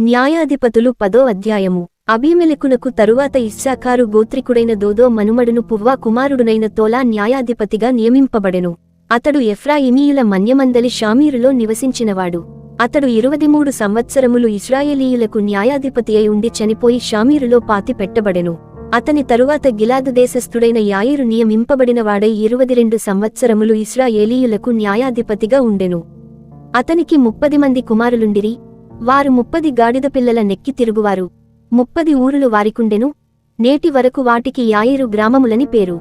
న్యాయాధిపతులు పదో అధ్యాయము. అభిమెలకునకు తరువాత ఇస్సాకారు గోత్రికుడైన దోదో మనుమడును పువ్వా కుమారుడునైన తోలా న్యాయాధిపతిగా నియమింపబడెను. అతడు ఎఫ్రాయిమీయుల మన్యమందలి షామీరులో నివసించినవాడు. అతడు ఇరువదిమూడు సంవత్సరములు ఇస్రాయేలీయులకు న్యాయాధిపతి అయి ఉండి చనిపోయి షామీరులో పాతి పెట్టబడెను. అతని తరువాత గిలాదు దేశస్థుడైన యాయిరు నియమింపబడినవాడై ఇరువది రెండు సంవత్సరములు ఇస్రాయేలీయులకు న్యాయాధిపతిగా ఉండెను. అతనికి ముప్పది మంది కుమారులుండిరి. వారు ముప్పది గాడిద పిల్లల నెక్కి తిరుగువారు. ముప్పది ఊరులు వారికుండెను నేటి వరకు వాటికి యాయిరు గ్రామములని పేరు.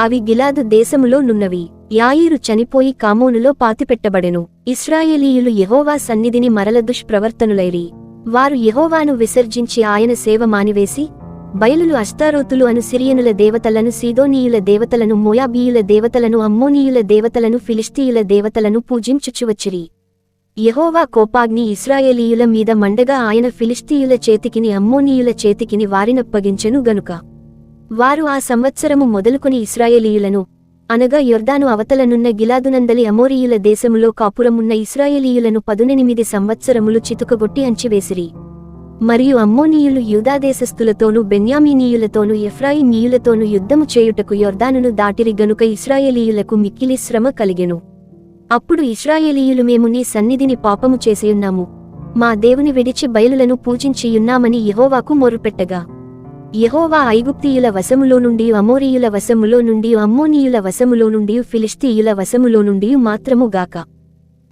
అవి గిలాదు దేశములో నున్నవి. యాయిరు చనిపోయి కామోనులో పాతిపెట్టబడెను. ఇస్రాయేలీయులు యహోవా సన్నిధిని మరల దుష్ప్రవర్తనులైరి. వారు యహోవాను విసర్జించి ఆయన సేవ మానివేసి బయలులు అష్టారోతులు అను సిరియనుల దేవతలను సీదోనీయుల దేవతలను మోయాబీయుల దేవతలను అమ్మోనీయుల దేవతలను ఫిలిస్తీయుల దేవతలను పూజించుచువచ్చిరి. యెహోవా కోపాగ్ని ఇస్రాయేలీయుల మీద మండగా ఆయన ఫిలిస్తీయుల చేతికిని అమ్మోనీయుల చేతికిని వారినప్పగించెను గనుక. వారు ఆ సంవత్సరము మొదలుకొని ఇస్రాయేలీయులను అనగా యొర్దాను అవతలనున్న గిలాదునందలి అమోరీయుల దేశములో కాపురమున్న ఇస్రాయేలీయులను పదునెనిమిది సంవత్సరములు చితుకగొట్టి అంచివేసిరి. మరియు అమ్మోనీయులు యూదాదేశస్థులతోనూ బెన్యామీనీయులతోనూ ఎఫ్రాయిమీయులతోనూ యుద్ధము చేయుటకు యొర్దానును దాటిరి గనుక ఇస్రాయేలీయులకు మిక్కిలి శ్రమ కలిగెను. అప్పుడు ఇస్రాయేలీయులు మేము నీ సన్నిధిని పాపము చేసియున్నాము. మా దేవుని విడిచి బయలులను పూజించియున్నామని యహోవాకు మొరుపెట్టగా. యహోవా ఐగుప్తీయుల వశములో నుండి అమోరీయుల వశములో నుండి అమ్మోనీయుల వశములో నుండి ఫిలిస్తీయుల వశములో నుండి మాత్రము గాక.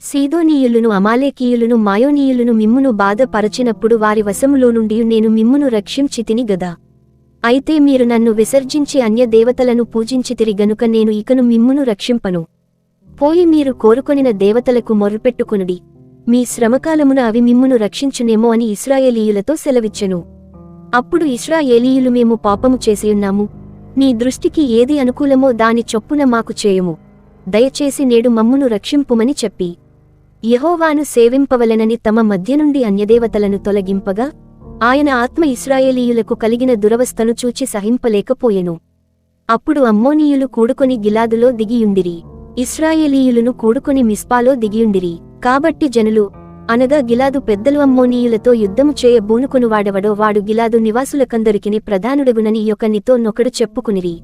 సీదోనీయులను అమాలేకీయులను మాయోనీయులను మిమ్మును బాధపరచినప్పుడు వారి వశములో నుండి నేను మిమ్మును రక్షించితిని గదా. అయితే మీరు నన్ను విసర్జించి అన్య దేవతలను పూజించితిరి గనుక నేను ఇకను మిమ్మును రక్షింపను. పోయి మీరు కోరుకొనిన దేవతలకు మొర్రుపెట్టుకునుడి. మీ శ్రమకాలమున అవి మిమ్మును రక్షించునేమో అని ఇస్రాయేలీయులతో సెలవిచ్చెను. అప్పుడు ఇస్రాయేలీయులు మేము పాపము చేసియున్నాము. నీ దృష్టికి ఏది అనుకూలమో దాని చొప్పున మాకు చేయుము. దయచేసి నేడు మమ్మును రక్షింపుమని చెప్పి. యహోవాను సేవింపవలెనని తమ మధ్య నుండి అన్యదేవతలను తొలగింపగా ఆయన ఆత్మ ఇస్రాయేలీయులకు కలిగిన దురవస్థను చూచి సహింపలేకపోయెను. అప్పుడు అమ్మోనీయులు కూడుకొని గిలాదులో దిగియుండిరి. ఇస్రాయేలీయులను కూడుకుని మిస్పాలో దిగియుండిరి. కాబట్టి జనులు అనగా గిలాదు పెద్దలు అమ్మోనీయులతో యుద్ధము చేయ బూనుకొనువాడెవడో వాడు గిలాదు నివాసులకందరికిని ప్రధానుడగునని యొకనితో నొకడు చెప్పుకునిరి.